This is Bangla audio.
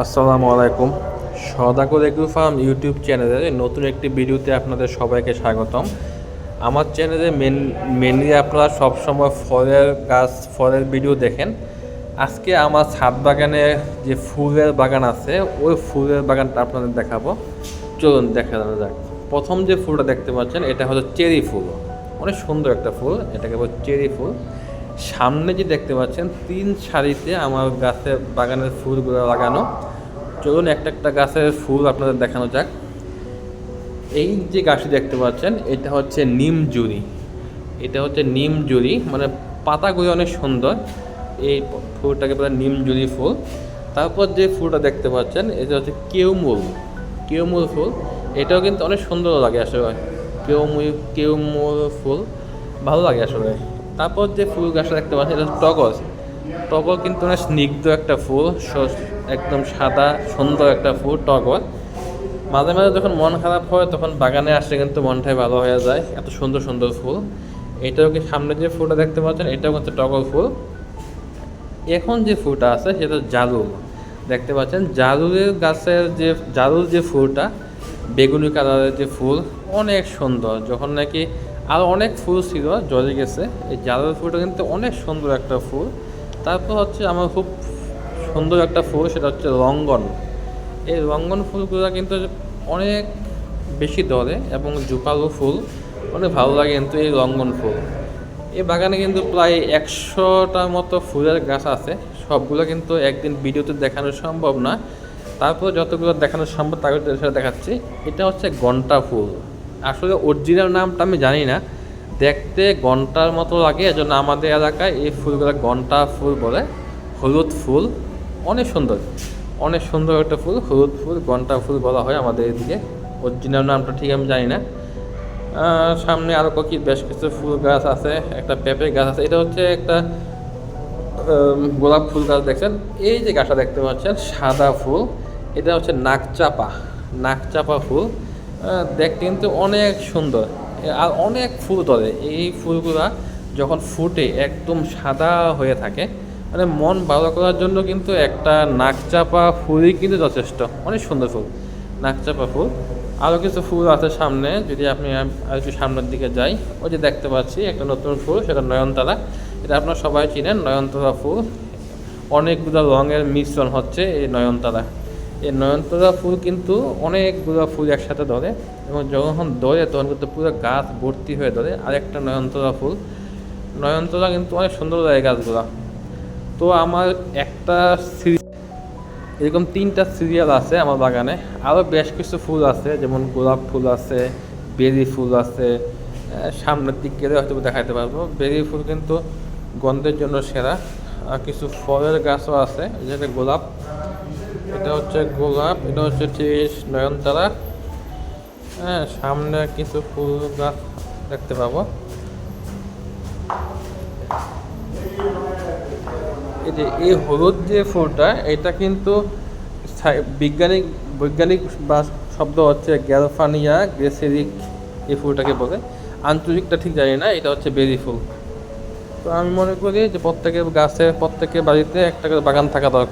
আসসালামু আলাইকুম। সদাকর এগ্রো ফার্ম ইউটিউব চ্যানেলে নতুন একটি ভিডিওতে আপনাদের সবাইকে স্বাগতম। আমার চ্যানেলে মেন মেনলি আপনারা সবসময় ফলের গাছ, ফলের ভিডিও দেখেন। আজকে আমার ছাদ বাগানে যে ফুলের বাগান আছে, ওই ফুলের বাগানটা আপনাদের দেখাবো। চলুন দেখা যাক। প্রথম যে ফুলটা দেখতে পাচ্ছেন, এটা হলো চেরি ফুল। অনেক সুন্দর একটা ফুল, এটাকে বলে চেরি ফুল। সামনে যে দেখতে পাচ্ছেন, তিন সারিতে আমার গাছের বাগানের ফুলগুলো লাগানো। চলুন একটা একটা গাছের ফুল আপনাদের দেখানো যাক। এই যে গাছটি দেখতে পাচ্ছেন, এটা হচ্ছে নিম জুড়ি। এটা হচ্ছে নিম জুড়ি মানে পাতাগুলি অনেক সুন্দর। এই ফুলটাকে বলে নিম জুড়ি ফুল। তারপর যে ফুলটা দেখতে পাচ্ছেন, এটা হচ্ছে কেউমুল। কেউমুল ফুল। এটাও কিন্তু অনেক সুন্দর লাগে আসলে। কেউমুল কেউমুল ফুল। ভালো লাগে আসলে। তারপর যে ফুল গাছটা দেখতে পাচ্ছেন এটা হচ্ছে টগর কিন্তু অনেক স্নিগ্ধ একটা ফুল একদম সাদা, সুন্দর একটা ফুল, টগর। মাঝে মাঝে যখন মন খারাপ হয়, তখন বাগানে আসলে কিন্তু মনটাই ভালো হয়ে যায়, এত সুন্দর সুন্দর ফুল। এটাও কি সামনে যে ফুলটা দেখতে পাচ্ছেন, এটাও কিন্তু টগর ফুল। এখন যে ফুলটা আছে, সেটা জারুল। দেখতে পাচ্ছেন, জারুলের গাছের যে জারুল যে ফুলটা, বেগুনি কালারের যে ফুল, অনেক সুন্দর। যখন নাকি আরও অনেক ফুল ছিল, জলে গেছে। এই জারুল ফুলটা কিন্তু অনেক সুন্দর একটা ফুল। তারপর হচ্ছে আমার খুব সুন্দর একটা ফুল, সেটা হচ্ছে রঙ্গন। এই রঙ্গন ফুলগুলো কিন্তু অনেক বেশি ধরে এবং জুপালো ফুল, অনেক ভালো লাগে কিন্তু এই রঙ্গন ফুল। এই বাগানে কিন্তু প্রায় একশোটার মতো ফুলের গাছ আছে। সবগুলো কিন্তু একদিন ভিডিওতে দেখানো সম্ভব না। তারপর যতগুলো দেখানো সম্ভব সেটা দেখাচ্ছি। এটা হচ্ছে ঘণ্টা ফুল। আসলে অরিজিনাল নামটা আমি জানি না। দেখতে ঘণ্টার মতো লাগে, এজন্য আমাদের এলাকায় এই ফুলগুলো ঘণ্টা ফুল বলে, হলুদ ফুল। অনেক সুন্দর অনেক সুন্দর একটা ফুল, হলুদ ফুল, ঘণ্টা ফুল বলা হয় আমাদের এদিকে। অরিজিনাল নামটা ঠিক আমি জানি না। সামনে আরও কি বেশ কিছু ফুল গাছ আছে, একটা পেঁপে গাছ আছে, এটা হচ্ছে একটা গোলাপ ফুল গাছ দেখছেন? এই যে গাছটা দেখতে পাচ্ছেন, সাদা ফুল, এটা হচ্ছে নাকচাপা নাকচাপা ফুল। দেখতে কিন্তু অনেক সুন্দর। আর অনেক ফুল ধরে এই ফুলগুলা যখন ফুটে একদম সাদা হয়ে থাকে মানে মন ভালো করার জন্য কিন্তু একটা নাকচাপা ফুলই কিন্তু যথেষ্ট। অনেক সুন্দর ফুল। নাকচাপা ফুল। আরও কিছু ফুল আছে সামনে, যদি আপনি আর- একটু সামনের দিকে যাই। ওই যে দেখতে পাচ্ছি একটা নতুন ফুল, সেটা নয়নতারা। এটা আপনারা সবাই চিনেন, নয়নতারা ফুল। অনেকগুলো রঙের মিশ্রণ হচ্ছে এই নয়নতারা। এই নয়নতারা ফুল কিন্তু অনেকগুলো ফুল একসাথে ধরে এবং যখন ধরে তখন কিন্তু পুরো গাছ ভর্তি হয়ে ধরে আর একটা নয়নতারা ফুল। নয়নতারা কিন্তু অনেক সুন্দর লাগে গাছগুলো। তো আমার একটা এরকম তিনটা সিরিয়াল আছে আমার বাগানে। আরও বেশ কিছু ফুল আছে, যেমন গোলাপ ফুল আছে, বেরি ফুল আছে সামনের দিক গেলে হয়তো দেখাতে পারব। বেরি ফুল কিন্তু গন্ধের জন্য সেরা। কিছু ফলের গাছও আছে, যেটা গোলাপ। এটা হচ্ছে গোলাপ, এটা হচ্ছে ঠিক নয়নতারা। হ্যাঁ সামনে কিছু ফুল গাছ দেখতে পাবো। এই যে এই হলুদ যে ফুলটা, এটা কিন্তু বিজ্ঞানিক, বৈজ্ঞানিক বা শব্দ হচ্ছে গ্যালফানিয়া গ্রেসেরিক এই ফুলটাকে বলে। আঞ্চলিকটা ঠিক জানি না, এটা হচ্ছে বেরি ফুল। তো আমি মনে করি যে প্রত্যেকের গাছে, প্রত্যেকের বাড়িতে একটা করে বাগান থাকা দরকার।